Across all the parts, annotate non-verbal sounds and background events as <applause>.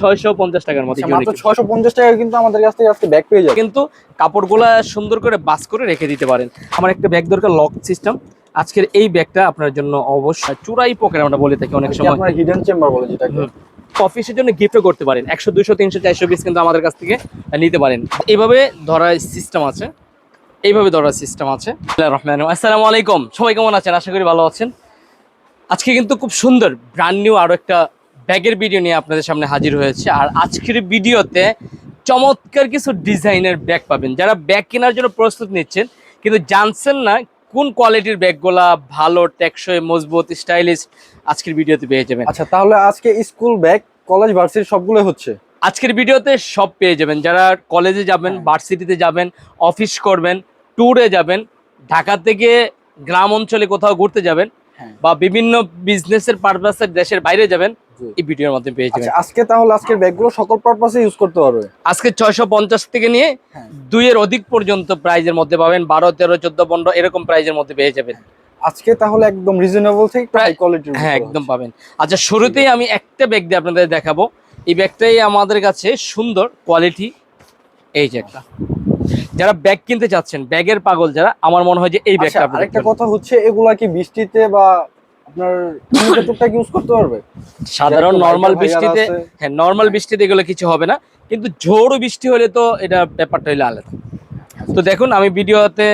ছয়শো পঞ্চাশ টাকার মতো আচ্ছা। ছয়শো পঞ্চাশ টাকা কিন্তু আমাদের কাছ থেকে আজকে ব্যাগ পেয়ে যাবে। কিন্তু কাপড়গুলা সুন্দর করে বাস করে রেখে দিতে পারেন। আমার একটা ব্যাগ দরকার লক সিস্টেম আজকের এই ব্যাগটা আপনার জন্য অবশ্যই চূড়াই পকেট আমরা বলে থাকি অনেক সময়। হিডেন চেম্বার বলে হুম। অফিসের জন্য গিফটও করতে পারেন। একশো দুশো তিনশো চারশো পিস কিন্তু আমাদের কাছ থেকে নিতে পারেন। এইভাবে ধরার সিস্টেম আছে। এইভাবে ধরার সিস্টেম আছে। রহমান। আসসালামু আলাইকুম। সবাই কেমন আছেন? আশা করি ভালো আছেন। আজকে কিন্তু খুব সুন্দর ব্র্যান্ড নিউ আরও একটা ব্যাগের ভিডিও নিয়ে আপনাদের সামনে হাজির হয়েছে। আর আজকের ভিডিওতে চমৎকার কিছু ডিজাইনের ব্যাগ পাবেন। যারা ব্যাগ কেনার জন্য প্রস্তুত নিচ্ছেন কিন্তু জানছেন না কোন কোয়ালিটির ব্যাগগুলা ভালো টেকসই মজবুত স্টাইলিশ আজকের ভিডিওতে পেয়ে যাবেন। আচ্ছা তাহলে আজকে স্কুল ব্যাগ কলেজ ভার্সিটি সবগুলো হচ্ছে? আজকের ভিডিওতে সব পেয়ে যাবেন। যারা কলেজে যাবেন হ্যাঁ। ভার্সিটিতে যাবেন অফিস করবেন ট্যুরে যাবেন ঢাকা থেকে গ্রাম অঞ্চলে কোথাও ঘুরতে যাবেন হ্যাঁ। বা বিভিন্ন বিজনেসের পারপাসে দেশের বাইরে যাবেন এই ভিডিওর মধ্যে পেয়ে যাবেন। আচ্ছা আজকে তাহলে আজকের ব্যাগগুলো সকল পারপাসে ইউজ করতে পারবে? আজকে ছয়শো পঞ্চাশ থেকে নিয়ে হ্যাঁ। দুইয়ের অধিক পর্যন্ত প্রাইজের মধ্যে পাবেন বারো তেরো চোদ্দ পনেরো এরকম প্রাইজের মধ্যে পেয়ে যাবেন। আজকে তাহলে একদম রিজনেবল থেকে হাই কোয়ালিটির হ্যাঁ একদম পাবেন। আচ্ছা শুরুতেই আমি একটা ব্যাগ দিয়ে আপনাদের দেখাবো। এই ব্যাগটাই আমাদের কাছে সুন্দর কোয়ালিটি এই যে একটা। যারা ব্যাগ কিনতে চাচ্ছেন ব্যাগের পাগল যারা আমার মনে হয় যে এই ব্যাগটা আচ্ছা আরেকটা কথা হচ্ছে এগুলা কি বৃষ্টিতে বা আপনার টুকটাক ইউজ করতে পারবে? সাধারণ নর্মাল বৃষ্টিতে হ্যাঁ নর্মাল বৃষ্টিতে এগুলো কিছু হবে না। কিন্তু ঝোড় বৃষ্টি হলে তো এটা ব্যাপারটা আলাদা। তো দেখুন আমি ভিডিওতে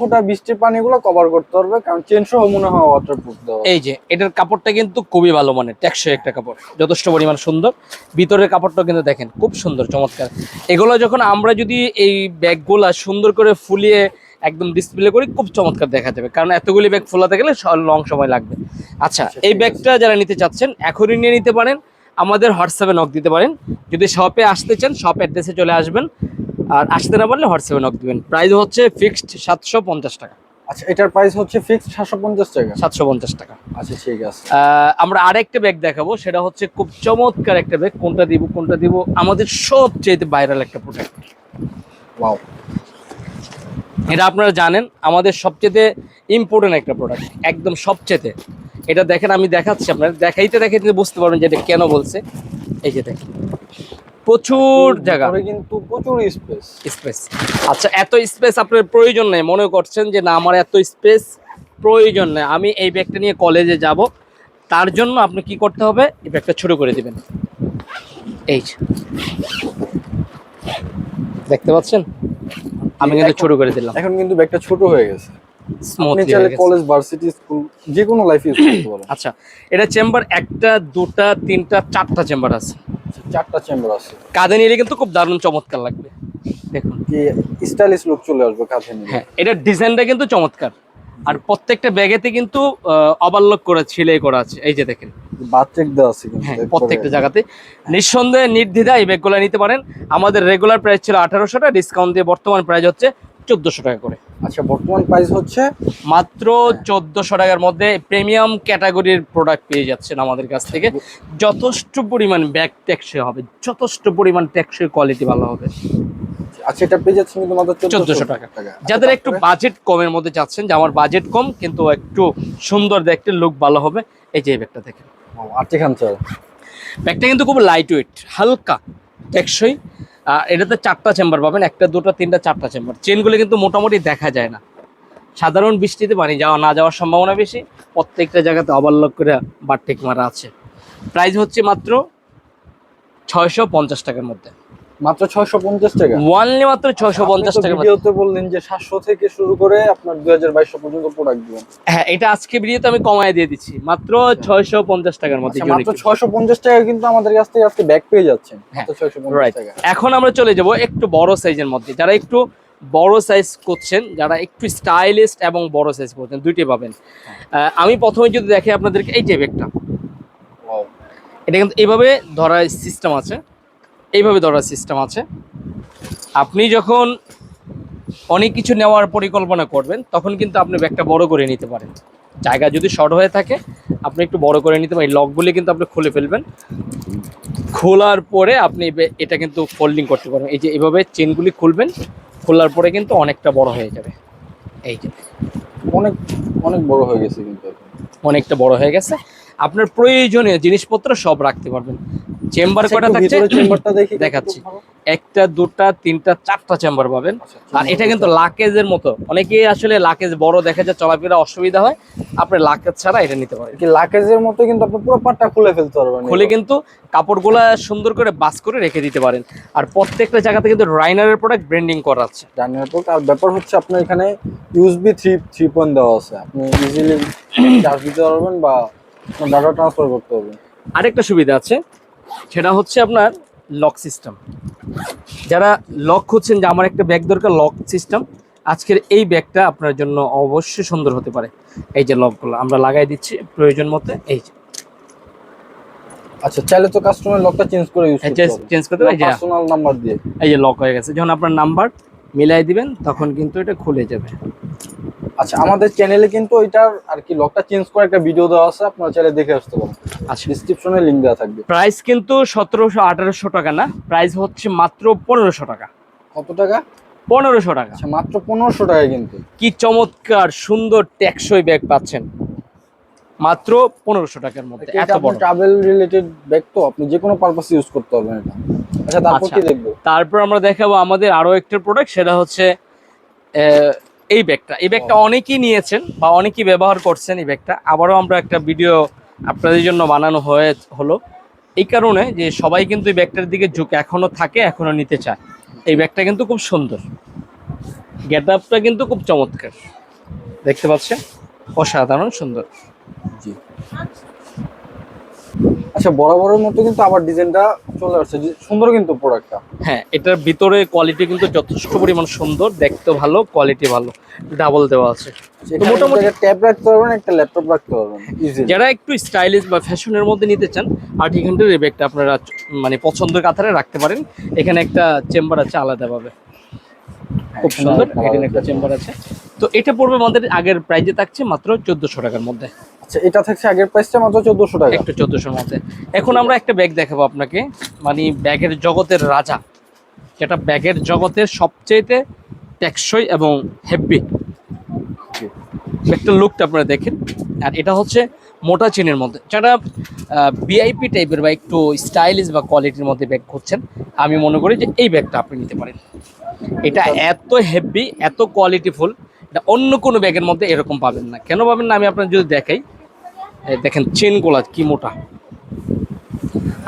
ফোটা বৃষ্টির পানিগুলো কভার করতে পারবে কারণ চেন সহ মনে হয় ওয়াটারপ্রুফ দেওয়া। এই যে এটার কাপড়টা কিন্তু খুবই ভালো মানের টেকসই একটা কাপড় যথেষ্ট পরিমাণ সুন্দর। ভিতরের কাপড়টা কিন্তু দেখেন খুব সুন্দর চমৎকার। এগুলো যখন আমরা যদি এই ব্যাগগুলা সুন্দর করে ফুলিয়ে একদম ডিসপ্লে করি খুব চমৎকার দেখা যাবে। কারণ এতগুলি ব্যাগ ফোলাতে গেলে লং সময় লাগবে। আচ্ছা এই ব্যাগটা যারা নিতে চাচ্ছেন এখনই নিয়ে নিতে পারেন। আমাদের হোয়াটসঅ্যাপে নক দিতে পারেন। যদি শপে আসতে চান শপ অ্যাড্রেসে চলে আসবেন। আর আসতে না পারলে হোয়াটসঅ্যাপে নক দিবেন। প্রাইস হচ্ছে ফিক্সড সাতশো পঞ্চাশ টাকা। আচ্ছা এটার প্রাইস হচ্ছে ফিক্সড সাতশো পঞ্চাশ টাকা? সাতশো পঞ্চাশ টাকা। আচ্ছা ঠিক আছে। আমরা আরেকটা ব্যাগ দেখাবো। সেটা হচ্ছে খুব চমৎকার একটা ব্যাগ কোনটা দিব কোনটা দিব? আমাদের সবচেয়ে ভাইরাল একটা প্রোডাক্ট ওয়াও এটা আপনারা জানেন আমাদের সবচেয়ে ইম্পর্টেন্ট একটা প্রোডাক্ট একদম সবচেয়ে। এটা দেখেন আমি দেখাচ্ছি আপনার দেখাইতে দেখাইতে বুঝতে পারবেন যে এটা কেন বলছে। এই যে দেখেন প্রচুর জায়গা। কিন্তু প্রচুর স্পেস স্পেস আচ্ছা এত স্পেস আপনার প্রয়োজন নেই মনে করছেন যে না আমার এত স্পেস প্রয়োজন নেই। আমি এই ব্যাগটা নিয়ে কলেজে যাব তার জন্য আপনি কি করতে হবে? এই ব্যাগটা ছোট করে দিবেন। এই দেখতে পাচ্ছেন? আমি কিন্তু ছোট করে দিলাম। এখন কিন্তু ব্যাগটা ছোট হয়ে গেছে। আপনি চাইলে কলেজ ভার্সিটি স্কুল যে কোনো লাইফ ইউজ করতে পারেন। আচ্ছা এটা চেম্বার একটা দুটা তিনটা চারটা চেম্বার আছে। চারটা চেম্বার আছে। কাঁধে নিলে কিন্তু খুব দারুণ চমৎকার লাগবে। দেখুন। কি স্টাইলিশ লুক চলে আসবে কাঁধে নিলে। হ্যাঁ এটা ডিজাইনটা কিন্তু চমৎকার। আর প্রত্যেকটা ব্যাগেতে কিন্তু অবাল্যক করে ছিলাই করা আছে। এই যে দেখেন। বাদ চেক দেওয়া আছে হ্যাঁ প্রত্যেকটা জায়গাতে। নিঃসন্দেহে নির্দ্বিধা এই ব্যাগগুলো নিতে পারেন। আমাদের রেগুলার প্রাইস ছিল আঠারোশো টাকা ডিসকাউন্ট দিয়ে বর্তমান প্রাইস হচ্ছে চোদ্দোশো টাকা করে। আচ্ছা বর্তমান প্রাইস হচ্ছে? মাত্র চোদ্দোশো টাকার মধ্যে প্রিমিয়াম ক্যাটাগরির প্রোডাক্ট পেয়ে যাচ্ছেন আমাদের কাছ থেকে। যথেষ্ট পরিমাণ ব্যাগ টেকসই হবে যথেষ্ট পরিমাণ টেকসই কোয়ালিটি ভালো হবে। আচ্ছা এটা পেয়ে যাচ্ছে কিন্তু মাত্র 1400 টাকা। টাকা। যাদের আচ্ছা, একটু বাজেট কমের মধ্যে চাচ্ছেন যে আমার বাজেট কম কিন্তু একটু সুন্দর দেখতে লুক ভালো হবে এই যে এই ব্যাগটা দেখেন। ও, আরটি খান ব্যাগটা কিন্তু খুব লাইট ওয়েট হালকা টেকসই। আর এটাতে চারটা চেম্বার পাবেন একটা দুটো তিনটা চারটা চেম্বার চেনগুলো কিন্তু মোটামুটি দেখা যায় না। সাধারণ বৃষ্টিতে পানি যাওয়া না যাওয়ার সম্ভাবনা বেশি। প্রত্যেকটা জায়গাতে অবাল্যক করে বারটেক মারা আছে। প্রাইস হচ্ছে মাত্র ছয়শো পঞ্চাশ টাকার মধ্যে। মাত্র ছয়শো পঞ্চাশ টাকা। ওয়ানলি মাত্র ছয়শো পঞ্চাশ আপনি তো টাকার মধ্যে ভিডিওতে বললেন যে সাতশো থেকে শুরু করে আপনার দুই হাজার বাইশশো পর্যন্ত প্রোডাক্ট দিবেন। হ্যাঁ এটা আজকে ভিডিওতে আমি কমায় দিয়ে দিচ্ছি। মাত্র ছয়শো পঞ্চাশ টাকার মধ্যে আচ্ছা, মাত্র Unique। ছয়শো পঞ্চাশ টাকা কিন্তু আমাদের কাছ থেকে আজকে ব্যাগ পেয়ে যাচ্ছেন। হ্যাঁ, মাত্র টাকা। এখন আমরা চলে যাব একটু বড় সাইজের মধ্যে। যারা একটু বড় সাইজ করছেন যারা একটু স্টাইলিস্ট এবং বড় সাইজ করছেন দুইটি পাবেন। আহ, আমি প্রথমে যদি দেখি আপনাদেরকে এই যে ব্যাগটা. এটা কিন্তু এইভাবে ধরার সিস্টেম আছে। এইভাবে ধরার সিস্টেম আছে। আপনি যখন অনেক কিছু নেওয়ার পরিকল্পনা করবেন তখন কিন্তু আপনি ব্যাগটা বড় করে নিতে পারেন। জায়গা যদি শর্ট হয়ে থাকে আপনি একটু বড় করে নিতে পারেন। এই লকগুলি কিন্তু আপনি খুলে ফেলবেন। খোলার পরে আপনি এটা কিন্তু ফোল্ডিং করতে পারবেন। এই যে এভাবে চেনগুলি খুলবেন খোলার পরে কিন্তু অনেকটা বড় হয়ে যাবে। এই যে। অনেক অনেক বড় হয়ে গেছে কিন্তু অনেকটা বড় হয়ে গেছে। আপনার প্রয়োজনীয় জিনিসপত্র সব রাখতে পারবেন। চেম্বার আচ্ছা, কটা থাকছে? চেম্বারটা দেখি। দেখাচ্ছি। একটা দুটা তিনটা চারটা চেম্বার পাবেন। আর এটা কিন্তু লাকেজের মতো। অনেকেই আসলে লাকেজ বড় দেখা যায় চলাফেরা অসুবিধা হয়। আপনি লাকেজ ছাড়া এটা নিতে পারেন। কি লাকেজের মতো কিন্তু আপনি পুরো পাটটা খুলে ফেলতে পারবেন। খুলে কিন্তু কাপড়গুলা সুন্দর করে বাস করে রেখে দিতে পারেন। আর প্রত্যেকটা জায়গাতে কিন্তু রাইনারের প্রোডাক্ট ব্র্যান্ডিং করা আছে। জানিয়ে তো আর ব্যাপার হচ্ছে আপনার এখানে ইউএসবি থ্রি থ্রি পয়েন্ট দেওয়া আছে। আপনি ইজিলি চার্জ দিতে পারবেন বা ডাটা ট্রান্সফার করতে পারবেন আরেকটা সুবিধা আছে সেটা হচ্ছে আপনার লক সিস্টেম যারা লক খুঁজছেন যে আমার একটা ব্যাগ দরকার লক সিস্টেম আজকের এই ব্যাগটা আপনার জন্য অবশ্যই সুন্দর হতে পারে। এই যে লকগুলো আমরা লাগাই দিচ্ছি প্রয়োজন মতো এই যে। আচ্ছা চাইলে তো কাস্টমার লকটা চেঞ্জ করে ইউজ করতে চেঞ্জ করতে হবে এই পার্সোনাল নাম্বার দিয়ে। এই যে লক হয়ে গেছে। যখন আপনার নাম্বার মিলাই দিবেন তখন কিন্তু এটা খুলে যাবে। আচ্ছা আমাদের চ্যানেলে কিন্তু ওইটার আর কি লকটা চেঞ্জ করে একটা ভিডিও দেওয়া আছে আপনারা চাইলে দেখে আসতে পারেন। আচ্ছা। ডিসক্রিপশনে লিংক দেওয়া থাকবে। প্রাইস কিন্তু সতেরোশো আঠারোশো টাকা না প্রাইস হচ্ছে মাত্র পনেরোশো টাকা। কত টাকা? পনেরোশো টাকা। আচ্ছা মাত্র পনেরোশো টাকা কিন্তু। কি চমৎকার সুন্দর টেকসই ব্যাগ পাচ্ছেন। মাত্র পনেরোশো টাকার মধ্যে এত বড়। ট্রাভেল রিলেটেড ব্যাগ তো? আপনি যে কোনো পারপাসে ইউজ করতে পারবেন এটা। আচ্ছা তারপর আচ্ছা। কি দেখব? তারপর আমরা দেখাবো আমাদের আরও একটা প্রোডাক্ট সেটা হচ্ছে এই ব্যাগটা এই ব্যাগটা অনেকেই নিয়েছেন বা অনেকেই ব্যবহার করছেন এই ব্যাগটা। আবারও আমরা একটা ভিডিও আপনাদের জন্য বানানো হয়ে হলো। এই কারণে যে সবাই কিন্তু এই ব্যাগটার দিকে ঝুঁক এখনও থাকে এখনও নিতে চায়। এই ব্যাগটা কিন্তু খুব সুন্দর। গেট আপটা কিন্তু খুব চমৎকার। দেখতে পাচ্ছেন? অসাধারণ সুন্দর। জি। আচ্ছা বরাবরের মতো কিন্তু আবার ডিজাইনটা চলে আসছে। সুন্দর কিন্তু প্রোডাক্টটা হ্যাঁ এটার ভিতরে কোয়ালিটি কিন্তু যথেষ্ট পরিমাণ সুন্দর। দেখতে ভালো কোয়ালিটি ভালো। ডাবল দেওয়া আছে। তো মোটামুটি ট্যাব রাখতে পারবেন একটা ল্যাপটপ রাখতে পারবেন যারা একটু স্টাইলিশ বা ফ্যাশনের মধ্যে নিতে চান আর্টি ঘণ্টার এই ব্যাগটা আপনারা মানে পছন্দের কাতারে রাখতে পারেন। এখানে একটা চেম্বার আছে আলাদাভাবে। খুব সুন্দর এখানে একটা চেম্বার আছে। তো এটা পড়বে আমাদের আগের প্রাইজে থাকছে মাত্র চোদ্দশো টাকার মধ্যে। আচ্ছা এটা থাকছে আগের প্রাইসটা মাত্র চোদ্দশো টাকা। একটু চোদ্দশোর মধ্যে। এখন আমরা একটা ব্যাগ দেখাবো আপনাকে মানে ব্যাগের জগতের রাজা যেটা ব্যাগের জগতের সবচেয়েতে টেকসই এবং হেভি একটা লুকটা আপনারা দেখেন। আর এটা হচ্ছে মোটা চেনের মধ্যে। যারা ভিআইপি টাইপের বা একটু স্টাইলিশ বা কোয়ালিটির মধ্যে ব্যাগ খুঁজছেন, আমি মনে করি যে এই ব্যাগটা আপনি নিতে পারেন। এটা এত হেভি এত কোয়ালিটিফুল এটা অন্য কোনো ব্যাগের মধ্যে এরকম পাবেন না। কেন পাবেন না? আমি আপনার যদি দেখাই দেখেন চেনগুলা কি মোটা।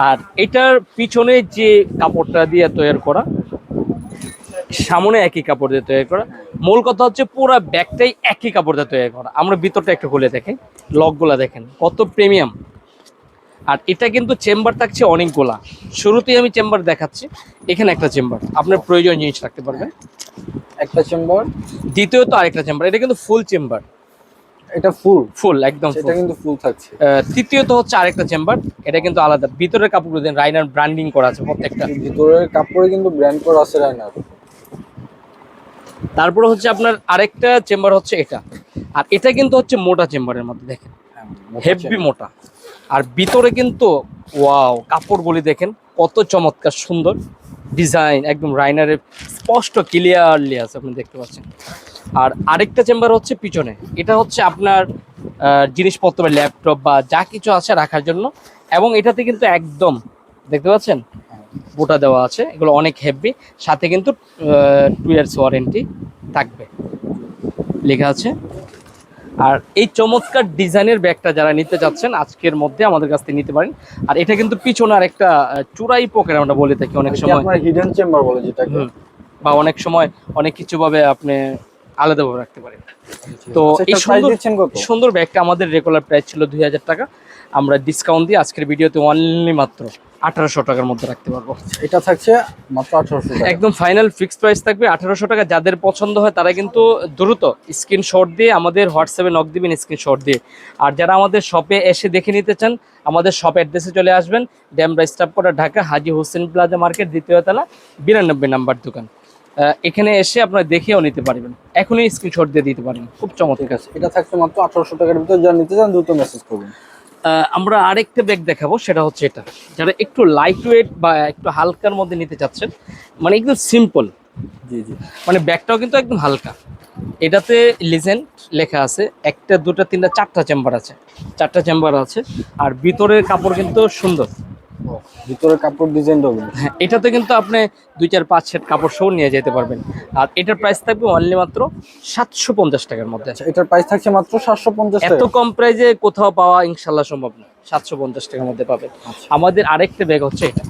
আর এটার পিছনে যে কাপড়টা দিয়ে তৈরি করা সামনে একই কাপড় দিয়ে তৈরি করা। মূল কথা হচ্ছে পুরো ব্যাগটাই একই কাপড় দিয়ে তৈরি করা। আমরা ভিতরটা একটু খুলে দেখাই লকগুলা দেখেন কত প্রিমিয়াম। আর এটা কিন্তু চেম্বার থাকছে অনেকগুলা। শুরুতেই আমি চেম্বার দেখাচ্ছি। এখানে একটা চেম্বার। আপনার প্রয়োজন জিনিস রাখতে পারবেন। একটা চেম্বার। দ্বিতীয়ত আরেকটা চেম্বার। এটা কিন্তু ফুল চেম্বার। এটা ফুল। ফুল একদম এটা কিন্তু ফুল থাকছে। তৃতীয়ত হচ্ছে আরেকটা চেম্বার। এটা কিন্তু আলাদা। ভিতরের কাপড়গুলো দেন রাইনার ব্র্যান্ডিং করা আছে প্রত্যেকটা। ভিতরের কাপড়ে কিন্তু ব্র্যান্ড করা আছে রাইনার। তারপরে হচ্ছে আপনার আরেকটা চেম্বার হচ্ছে এটা। আর এটা কিন্তু হচ্ছে মোটা চেম্বারের মধ্যে দেখেন। হেভি মোটা আর ভিতরে কিন্তু ওয়াও কাপড়গুলি দেখেন কত চমৎকার সুন্দর ডিজাইন একদম রাইনারের স্পষ্ট ক্লিয়ারলি আছে আপনি দেখতে পাচ্ছেন। আর আরেকটা চেম্বার হচ্ছে পিছনে। এটা হচ্ছে আপনার জিনিসপত্র বা ল্যাপটপ বা যা কিছু আছে রাখার জন্য। এবং এটাতে কিন্তু একদম দেখতে পাচ্ছেন? বোটা দেওয়া আছে। এগুলো অনেক হেভি সাথে কিন্তু টু ইয়ার্স ওয়ারেন্টি থাকবে। লেখা আছে। আর এই চমৎকার ডিজাইনের ব্যাগটা যারা নিতে চাচ্ছেন আজকের মধ্যে আমাদের কাছ থেকে নিতে পারেন। আর এটা কিন্তু পিছনে আর একটা চূড়াই পকেট আমরা বলে থাকি অনেক সময়। হিডেন চেম্বার বলে যেটা। বা অনেক সময় অনেক কিছু ভাবে আপনি আলাদাভাবে রাখতে পারেন। তো আচ্ছা, এই সুন্দর সুন্দর ব্যাগটা আমাদের রেগুলার প্রাইস ছিল দুই হাজার টাকা। আমরা ডিসকাউন্ট দিয়ে আজকের ভিডিওতে অনলি মাত্র আঠারোশো টাকার মধ্যে রাখতে পারব। এটা থাকছে মাত্র আঠারোশো একদম ফাইনাল ফিক্সড প্রাইস থাকবে আঠারোশো টাকা। যাদের পছন্দ হয় তারা কিন্তু দ্রুত স্ক্রিনশট দিয়ে আমাদের হোয়াটসঅ্যাপে নক দিবেন স্ক্রিনশট দিয়ে। আর যারা আমাদের শপে এসে দেখে নিতে চান আমাদের শপ অ্যাড্রেসে চলে আসবেন। ড্যামরা স্টাফ করা ঢাকা হাজি হোসেন প্লাজা মার্কেট দ্বিতীয় তলা বিরানব্বই নাম্বার দোকান। এখানে এসে আপনারা দেখেও নিতে পারবেন। এখনই স্ক্রিনশট দিয়ে দিতে পারেন। খুব চমৎকার। এটা থাকছে মাত্র আঠারোশো টাকার ভিতরে। যারা নিতে চান দ্রুত মেসেজ করবেন। আমরা আরেকটা ব্যাগ দেখাবো সেটা হচ্ছে এটা। যারা একটু লাইট ওয়েট বা একটু হালকার মধ্যে নিতে চাচ্ছেন মানে একদম সিম্পল জি জি। মানে ব্যাগটাও কিন্তু একদম হালকা। এটাতে লিজেন্ড লেখা আছে একটা দুটা তিনটা চারটা চেম্বার আছে। চারটা চেম্বার আছে আর ভিতরের কাপড় কিন্তু সুন্দর। ভিতরে কাপড় ডিজাইন কিন্তু হ্যাঁ এটাতে কিন্তু আপনি দুই চার পাঁচ সেট কাপড় সহ নিয়ে যেতে পারবেন। আর এটার প্রাইস থাকবে অনলি মাত্র সাতশো পঞ্চাশ টাকার মধ্যে। আচ্ছা এটার প্রাইস থাকছে মাত্র সাতশো পঞ্চাশ এত কম প্রাইজে কোথাও পাওয়া ইনশাল্লাহ সম্ভব না। সাতশো পঞ্চাশ টাকার মধ্যে পাবেন। আচ্ছা। আমাদের আরেকটা ব্যাগ হচ্ছে এটা।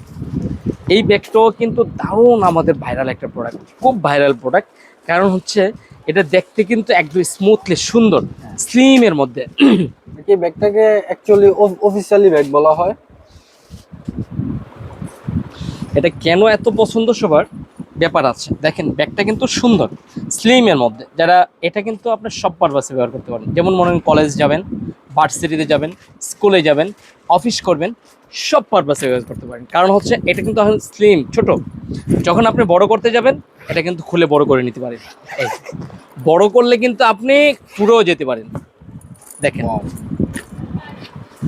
এই ব্যাগটাও কিন্তু দারুণ আমাদের ভাইরাল একটা প্রোডাক্ট খুব ভাইরাল প্রোডাক্ট কারণ হচ্ছে এটা দেখতে কিন্তু একদম স্মুথলি সুন্দর স্লিমের মধ্যে। এই ব্যাগটাকে অ্যাকচুয়ালি অফিসিয়ালি ব্যাগ বলা হয়। এটা কেন এত পছন্দ সবার? ব্যাপার আছে। দেখেন, ব্যাগটা কিন্তু সুন্দর স্লিমের মধ্যে। যারা, এটা কিন্তু আপনার সব পারপাসে ব্যবহার করতে পারেন। যেমন মনে কলেজ যাবেন ভার্সিটিতে যাবেন স্কুলে যাবেন অফিস করবেন, সব পারপাসে ব্যবহার করতে পারেন। কারণ হচ্ছে, এটা কিন্তু এখন স্লিম ছোট। যখন আপনি বড় করতে যাবেন, এটা কিন্তু খুলে বড় করে নিতে পারেন। বড় করলে কিন্তু আপনি পুরো যেতে পারেন। দেখেন.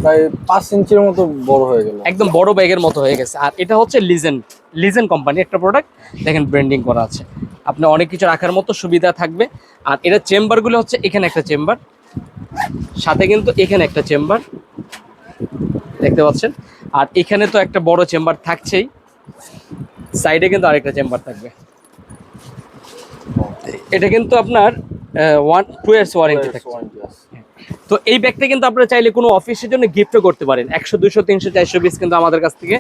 প্রায় পাঁচ ইঞ্চির মতো বড় হয়ে গেল। একদম বড় ব্যাগের মতো হয়ে গেছে। আর এটা হচ্ছে লিজেন্ড লিজেন্ড কোম্পানি একটা প্রোডাক্ট দেখেন ব্র্যান্ডিং করা আছে। আপনি অনেক কিছু রাখার মতো সুবিধা থাকবে। আর এটা চেম্বারগুলো হচ্ছে এখানে একটা চেম্বার সাথে কিন্তু এখানে একটা চেম্বার দেখতে পাচ্ছেন? আর এখানে তো একটা বড় চেম্বার থাকছেই। সাইডে কিন্তু আরেকটা চেম্বার থাকবে। এটা কিন্তু আপনার ওয়ান টু ইয়ার্স ওয়ারেন্টি থাকছে। তো এই ব্যাগটা কিন্তু আপনারা চাইলে কোনো অফিসের জন্য গিফটও করতে পারেন। একশো দুশো তিনশো চারশো পিস কিন্তু আমাদের কাছ থেকে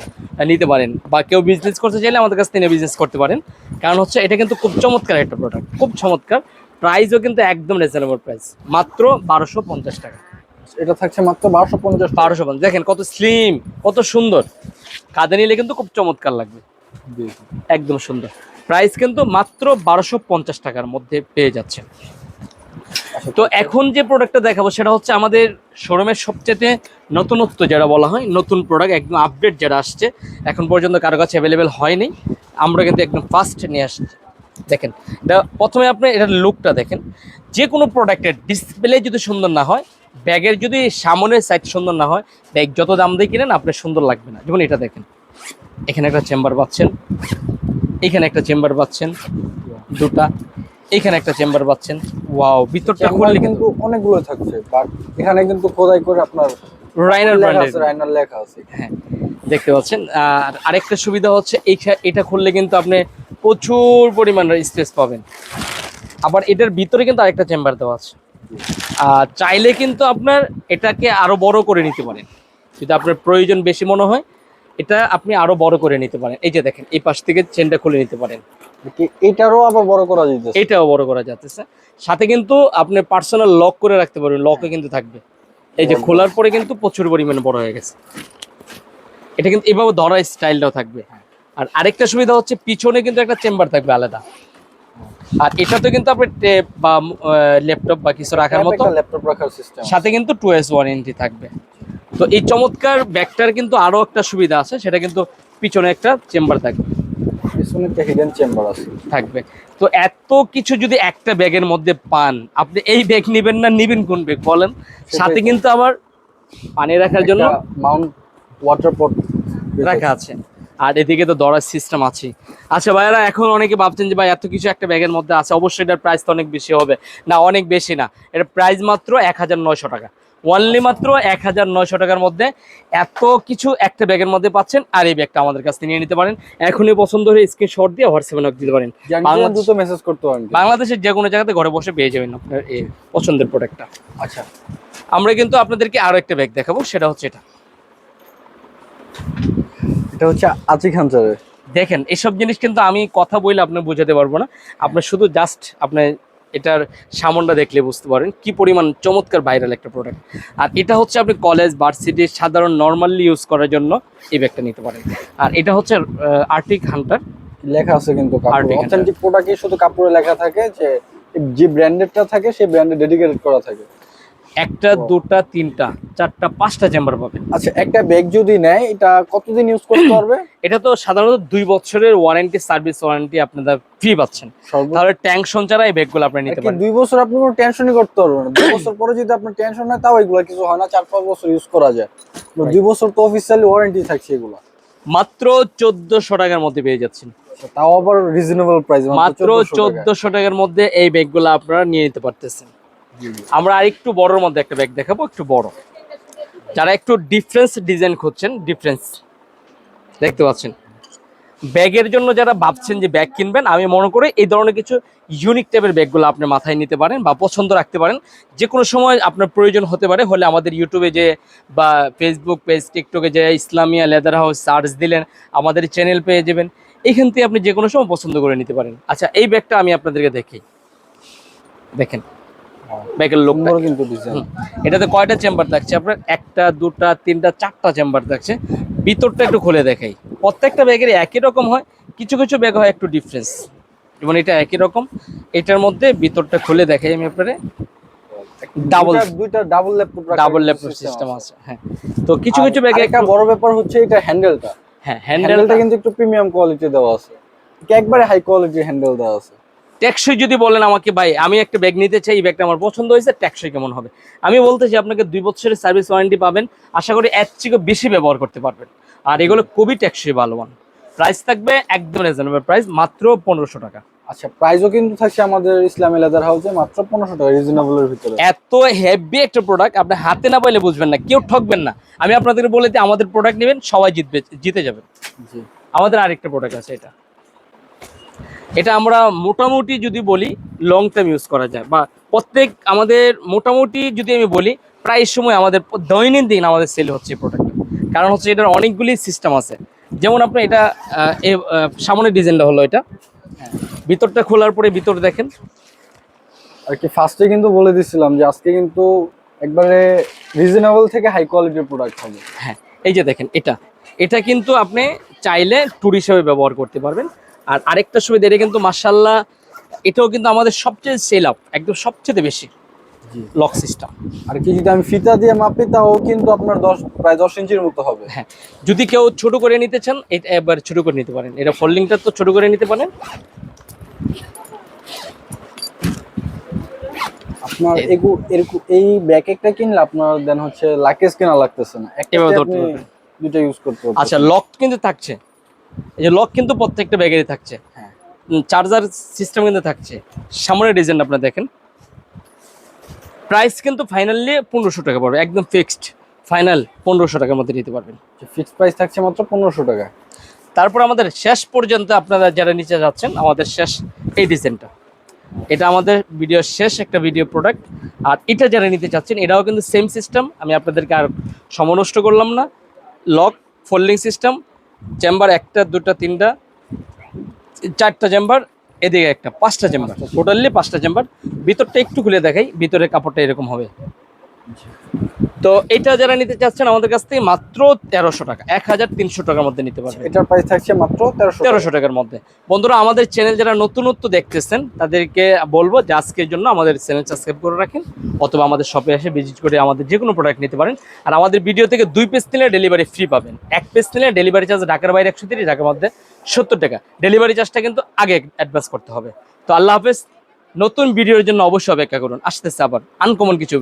নিতে পারেন। বা কেউ বিজনেস করতে চাইলে আমাদের কাছ থেকে বিজনেস করতে পারেন। কারণ হচ্ছে এটা কিন্তু খুব চমৎকার একটা প্রোডাক্ট খুব চমৎকার। প্রাইসও কিন্তু একদম রিজনেবল প্রাইস মাত্র বারোশো পঞ্চাশ টাকা। এটা থাকছে মাত্র বারোশো পঞ্চাশ বারোশো পঞ্চাশ। দেখেন কত স্লিম কত সুন্দর। কাঁধে নিলে কিন্তু খুব চমৎকার লাগবে। একদম সুন্দর। প্রাইস কিন্তু মাত্র বারোশো পঞ্চাশ টাকার মধ্যে পেয়ে যাচ্ছে। তো এখন যে প্রোডাক্টটা দেখাবো সেটা হচ্ছে আমাদের শোরুমের সবচেয়ে নতুনত্ব যারা বলা হয়, নতুন প্রোডাক্ট, একদম আপডেট যারা আসছে। এখন পর্যন্ত কারও কাছে অ্যাভেলেবেল হয়নি। আমরা কিন্তু একদম ফার্স্ট নিয়ে আসছি। দেখেন, এটা প্রথমে আপনি এটার লুকটা দেখেন। যে কোনো প্রোডাক্টের ডিসপ্লে যদি সুন্দর না হয়, ব্যাগের যদি সামনের সাইড সুন্দর না হয়, ব্যাগ যত দাম দিয়ে কিনেন, আপনার সুন্দর লাগবে না। যেমন এটা দেখেন, এখানে একটা চেম্বার পাচ্ছেন। এখানে একটা চেম্বার পাচ্ছেন দুটা। এখানে একটা চেম্বার পাচ্ছেন। ওয়াও ভিতরটা খুললে কিন্তু অনেকগুলো থাকছে বাট এখানে কিন্তু খোদাই করে আপনার রাইনার ব্র্যান্ডের আছে রাইনার লেখা আছে। হ্যাঁ দেখতে পাচ্ছেন। আর আরেকটা সুবিধা হচ্ছে এইখা- এটা খুললে কিন্তু আপনি প্রচুর পরিমাণ স্পেস পাবেন। আবার এটার ভিতরে কিন্তু আরেকটা চেম্বার দেওয়া আছে। আর চাইলে কিন্তু আপনার এটাকে আরও বড় করে নিতে পারেন। যদি আপনার প্রয়োজন বেশি মনে হয় এটা আপনি আরও বড় করে নিতে পারেন। এই যে দেখেন এই পাশ থেকে চেনটা খুলে নিতে পারেন। এটারও আবার বড় করা যাচ্ছে এটাও বড় করা যাচ্ছে সাথে কিন্তু আপনি পার্সোনাল লক করে রাখতে পারবেন লকে কিন্তু থাকবে। এই যে খোলার পরে কিন্তু প্রচুর পরিমাণে বড় হয়ে গেছে। এটা কিন্তু এভাবে ধরা স্টাইলটাও থাকবে। আর আরেকটা সুবিধা হচ্ছে পিছনে কিন্তু একটা চেম্বার থাকবে আলাদা। আর এটাতে কিন্তু আপনি টেপ বা ল্যাপটপ বা কিছু রাখার মতো ল্যাপটপ রাখার সিস্টেম সাথে কিন্তু টু এস ওয়ারেন্টি থাকবে। তো এই চমৎকার ব্যাগটার কিন্তু আরও একটা সুবিধা আছে সেটা কিন্তু পিছনে একটা চেম্বার থাকবে। পিছনে একটা হিডেন চেম্বার আছে। থাকবে। তো এত কিছু যদি একটা ব্যাগের মধ্যে পান আপনি এই ব্যাগ নেবেন না নিবেন কোন ব্যাগ বলেন? সাথে কিন্তু আবার পানি রাখার জন্য মাউন্ট ওয়াটার পট রাখা আছে। আর এদিকে তো দরার সিস্টেম আছে আচ্ছা ভাইয়ারা এখন অনেকে ভাবছেন যে ভাই এত কিছু একটা ব্যাগের মধ্যে আছে অবশ্যই এটার প্রাইস তো অনেক বেশি হবে। না অনেক বেশি না। এটার প্রাইস মাত্র এক হাজার নয়শো টাকা। অনলি মাত্র এক হাজার নয়শো টাকার মধ্যে এত কিছু একটা ব্যাগের মধ্যে পাচ্ছেন আর এই ব্যাগটা আমাদের কাছ থেকে নিয়ে নিতে পারেন। এখনই পছন্দ হয়ে স্ক্রিনশট দিয়ে হোয়াটসঅ্যাপে নক দিতে পারেন। মেসেজ করতে পারেন। বাংলাদেশের যে কোনো জায়গাতে ঘরে বসে পেয়ে যাবেন আপনার এই পছন্দের প্রোডাক্টটা আচ্ছা। আমরা কিন্তু আপনাদেরকে আরও একটা ব্যাগ দেখাবো সেটা হচ্ছে এটা। এটা হচ্ছে আজি খানচারে দেখেন এসব জিনিস কিন্তু আমি কথা বলে আপনি বোঝাতে পারব না। আপনি শুধু জাস্ট আপনি এটার সামনটা দেখলে বুঝতে পারেন কি পরিমাণ চমৎকার ভাইরাল একটা প্রোডাক্ট আর এটা হচ্ছে আপনি কলেজ ভার্সিটি সাধারণ নর্মালি ইউজ করার জন্য এই ব্যাগটা নিতে পারেন। আর এটা হচ্ছে আর্টিক হান্টার। লেখা আছে কিন্তু কাপড়। অথেন্টিক প্রোডাক্টে শুধু কাপড়ে লেখা থাকে যে যে ব্র্যান্ডেডটা থাকে সেই ব্র্যান্ডে ডেডিকেটেড করা থাকে। একটা দুটা তিনটা চারটা পাঁচটা চেম্বার পাবেন। আচ্ছা একটা ব্যাগ যদি নেয় এটা কতদিন ইউজ করতে <clears throat> পারবে? এটা তো সাধারণত দুই বছরের ওয়ারেন্টি সার্ভিস ওয়ারেন্টি আপনারা ফ্রি পাচ্ছেন। তাহলে টেনশন ছাড়া এই ব্যাগগুলো আপনি নিতে পারেন দুই বছর আপনি কোনো টেনশনই করতে পারবেন না। দুই বছর পরে যদি আপনার টেনশন হয় তাও এগুলো কিছু হয় না। চার পাঁচ বছর ইউজ করা যায়। দুই বছর তো অফিসিয়ালি ওয়ারেন্টি থাকছে এগুলো। মাত্র চোদ্দশো টাকার মধ্যে পেয়ে যাচ্ছেন। তাও আবার রিজনেবল প্রাইস মাত্র চোদ্দশো টাকার মধ্যে এই ব্যাগগুলো আপনারা নিয়ে নিতে পারতেছেন। আমরা আরেকটু বড়র মধ্যে একটা ব্যাগ দেখাবো, একটু বড়। যারা একটু ডিফারেন্স ডিজাইন খুঁজছেন ডিফারেন্স দেখতে পাচ্ছেন? ব্যাগের জন্য যারা ভাবছেন যে ব্যাগ কিনবেন, আমি মনে করি এই ধরনের কিছু ইউনিক টাইপের ব্যাগগুলো আপনি মাথায় নিতে পারেন বা পছন্দ রাখতে পারেন। যে কোনো সময় আপনার প্রয়োজন হতে পারে, হলে আমাদের ইউটিউবে যে বা ফেসবুক পেজ টিকটকে যে ইসলামিয়া লেদার হাউস সার্চ দিলেন, আমাদের চ্যানেল পেয়ে যাবেন। এখান থেকে আপনি যে কোনো সময় পছন্দ করে নিতে পারেন। আচ্ছা এই ব্যাগটা আমি আপনাদেরকে দেখি দেখেন। সুন্দর কিন্তু এটাতে কয়টা চেম্বার থাকছে? আপনার একটা দুটা তিনটা চারটা চেম্বার থাকছে। ভিতরটা একটু খুলে দেখাই। প্রত্যেকটা ব্যাগের একই রকম হয় কিছু কিছু ব্যাগ হয় একটু ডিফারেন্স যেমন এটা একই রকম। এটার মধ্যে ভিতরটা খুলে দেখাই আমি আপনারে। ডাবল দুইটা double laptop double laptop system আছে। হ্যাঁ। তো কিছু কিছু ব্যাগে একটা বড় ব্যাপার হচ্ছে এটা হ্যান্ডেলটা হ্যাঁ হ্যান্ডেলটা হ্যান্ডেলটা কিন্তু একটু প্রিমিয়াম কোয়ালিটি দেওয়া আছে। একবারে হাই কোয়ালিটির হ্যান্ডেল দেওয়া আছে। টেকসই যদি বলেন আমাকে ভাই আমি একটা ব্যাগ নিতে চাই এই ব্যাগটা আমার পছন্দ হয়েছে টেকসই কেমন হবে? আমি বলতে চাই আপনাকে দুই বছরের সার্ভিস ওয়ারেন্টি পাবেন আশা করি এর থেকে বেশি ব্যবহার করতে পারবেন। আর এগুলো খুবই টেকসই ভালো মান প্রাইস থাকবে একদম রিজনেবল প্রাইস মাত্র পনেরোশো টাকা। আচ্ছা প্রাইসও কিন্তু থাকছে আমাদের ইসলামী লেদার হাউসে মাত্র পনেরোশো টাকা রিজনেবলের ভিতরে। এত হেভি একটা প্রোডাক্ট আপনি হাতে না পাইলে বুঝবেন না কেউ ঠকবেন না। আমি আপনাদের বলে দিই আমাদের প্রোডাক্ট নেবেন সবাই জিতবে জিতে যাবেন। জি। আমাদের আরেকটা প্রোডাক্ট আছে এটা। এটা আমরা মোটামুটি যদি বলি লং টাইম ইউজ করা যায়। বা প্রত্যেক আমাদের মোটামুটি যদি আমি বলি প্রায় সময় আমাদের দৈনন্দিন আমাদের সেল হচ্ছে এই প্রোডাক্টটা কারণ হচ্ছে এটার অনেকগুলি সিস্টেম আছে। যেমন আপনি এটা সামনের ডিজাইনটা হলো এটা। ভিতরটা খোলার পরে ভিতর দেখেন। আর কি ফার্স্টে কিন্তু বলে দিছিলাম যে আজকে কিন্তু একবারে রিজনেবল থেকে হাই কোয়ালিটির প্রোডাক্ট হবে। হ্যাঁ এই যে দেখেন এটা। এটা কিন্তু আপনি চাইলে ট্যুর হিসেবে ব্যবহার করতে পারবেন। আর আরেকটা সুবিধা এটা কিন্তু মার্শাল্লাহ এটাও কিন্তু আমাদের সবচেয়ে সেল আপ একদম সবচেয়ে বেশি লক সিস্টেম আর কি যদি আমি ফিতা দিয়ে মাপি তাও কিন্তু আপনার দশ প্রায় দশ ইঞ্চির মতো হবে। হ্যাঁ যদি কেউ ছোট করে নিতে চান এটা একবার ছোট করে নিতে পারেন। এটা ফোল্ডিংটা তো ছোট করে নিতে পারেন। আপনার এগু- এরকম এই ব্যাগ একটা কিনলে আপনার দেন হচ্ছে লাকেজ কেনা লাগতেছে না। একটা। দুটো ইউজ করতে আচ্ছা লক কিন্তু থাকছে। এই যে লক কিন্তু প্রত্যেকটা ব্যাগেরই থাকছে। হ্যাঁ। চার্জার সিস্টেম কিন্তু থাকছে। সামনের ডিজাইন আপনার দেখেন। প্রাইস কিন্তু ফাইনালি পনেরোশো টাকা পড়বে একদম ফিক্সড ফাইনাল পনেরোশো টাকার মধ্যে নিতে পারবেন। ফিক্সড প্রাইস থাকছে মাত্র পনেরোশো টাকা। তারপর আমাদের শেষ পর্যন্ত আপনারা যারা নিচে যাচ্ছেন আমাদের শেষ এই ডিজাইনটা এটা আমাদের ভিডিওর শেষ একটা ভিডিও প্রোডাক্ট আর এটা যারা নিতে চাচ্ছেন এটাও কিন্তু সেম সিস্টেম আমি আপনাদেরকে আর সমনষ্ট করলাম না। লক ফোল্ডিং সিস্টেম চেম্বার একটা, দুটা, তিনটা, চারটা চেম্বার, এদিকে একটা, পাঁচটা চেম্বার। টোটালি পাঁচটা চেম্বার। ভিতরটা একটু খুলে দেখাই ভিতরে কাপড়টা এরকম হবে। তো এটা যারা নিতে চাচ্ছেন আমাদের কাছ থেকে মাত্র তেরোশো টাকা এক হাজার তিনশো টাকার মধ্যে নিতে পারবেন। এটার প্রাইস থাকছে মাত্র তেরোশো তেরোশো টাকার মধ্যে। বন্ধুরা আমাদের চ্যানেল যারা নতুনত্ব দেখতেছেন তাদেরকে বলব যে আজকের জন্য আমাদের চ্যানেল সাবস্ক্রাইব করে রাখেন অথবা আমাদের শপে এসে ভিজিট করে আমাদের যে কোনো প্রোডাক্ট নিতে পারেন। আর আমাদের ভিডিও থেকে দুই পিস নিলে ডেলিভারি ফ্রি পাবেন। এক পিস নিলে ডেলিভারি চার্জ ঢাকার বাইরে একশো তিরিশ ঢাকার মধ্যে সত্তর টাকা। ডেলিভারি চার্জটা কিন্তু আগে অ্যাডভান্স করতে হবে। তো আল্লাহ হাফেজ নতুন ভিডিওর জন্য অবশ্যই অপেক্ষা করুন। আসতেছে আবার আনকমন কিছু